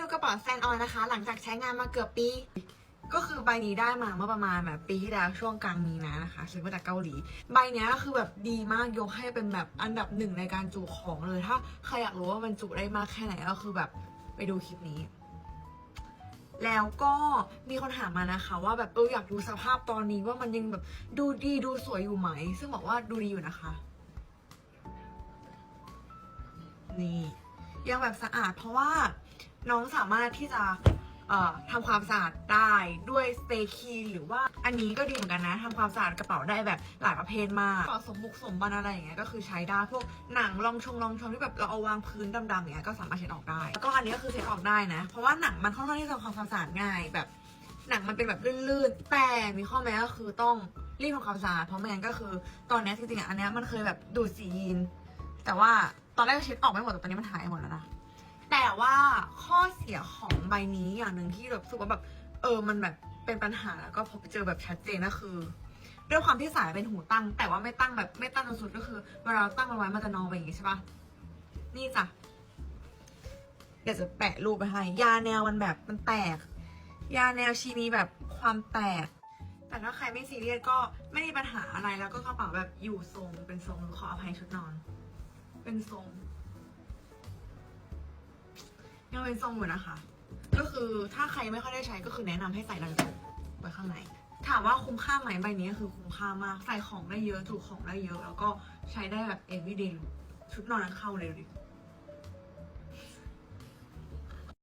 วิวกระเป๋าแซนออนนะคะ หลังจากใช้งานมาเกือบปี ก็คือใบนี้ได้มาเมื่อประมาณแบบปีที่แล้วช่วงกลางมีนานะคะซื้อมาจากเกาหลี ใบนี้คือแบบดีมากยกให้เป็นแบบอันดับหนึ่งในการจุของเลย ถ้าใครอยากรู้ว่ามันจุได้มากแค่ไหนก็คือแบบไปดูคลิปนี้แล้วก็มีคนถามมานะคะ ว่าแบบเอออยากดูสภาพตอนนี้ว่ามันยังแบบดูดีดูสวยอยู่ไหม ซึ่งบอกว่าดูดีอยู่นะคะ นี่ ยังแบบสะอาดเพราะว่า น้องสามารถที่จะทำความสะอาดได้ด้วยสเตคีหรือว่าอันนี้ก็ดีเหมือนกันนะทำความสะอาดกระเป๋าได้แบบหลายประเภทมากกระเป๋าสมบุกสมบันอะไรอย่างเงี้ยก็คือใช้ได้พวกหนังรองชงรองชงที่แบบเราเอาวางพื้นดำๆอย่างเงี้ยก็สามารถเช็ดออกได้แล้วก็อันนี้ก็คือเช็ดออกได้นะ เพราะว่าหนังมันค่อนข้างที่จะทำความสะอาดง่ายแบบหนังมันเป็นแบบลื่นๆ แต่มีข้อแม้ก็คือต้องรีบทำความสะอาดเพราะไม่งั้นก็คือตอนนี้จริงๆอันนี้มันเคยแบบดูดสียีนแต่ว่าตอนแรกเช็ดออกไม่หมดแต่ตอนนี้มันหายหมดแล้วนะแต่ว่า สียของใบนี้อย่างหนึ่งที่แบบรู้สึกว่าแบบเออมันแบบเป็นปัญหาแล้วก็พบเจอแบบชัดเจนก็คือด้วยความที่สายเป็นหูตั้ง แต่ว่าไม่ตั้งแบบไม่ตั้งสุดก็คือเวลาตั้งมันไว้มันจะนอนไปอย่างงี้ใช่ปะนี่จ้ะเดี๋ยวจะแปะรูปไปให้ยาแนวมันแบบมันแตก ยาแนวชีมีแบบความแตก แต่ถ้าใครไม่ซีเรียสก็ไม่มีปัญหาอะไรแล้วก็กระเป๋าแบบอยู่ทรงเป็นทรงขออภัยชุดนอน เป็นทรง ยังเป็นทรงอยู่นะคะ ก็คือถ้าใครไม่ค่อยได้ใช้ก็คือแนะนำให้ใส่รังจบไว้ข้างใน ถามว่าคุ้มค่าไหมใบนี้คือคุ้มค่ามาก ใส่ของได้เยอะ ถูกของได้เยอะ แล้วก็ใช้ได้แบบ everyday ชุดนอนนั้นเข้าเลยดิ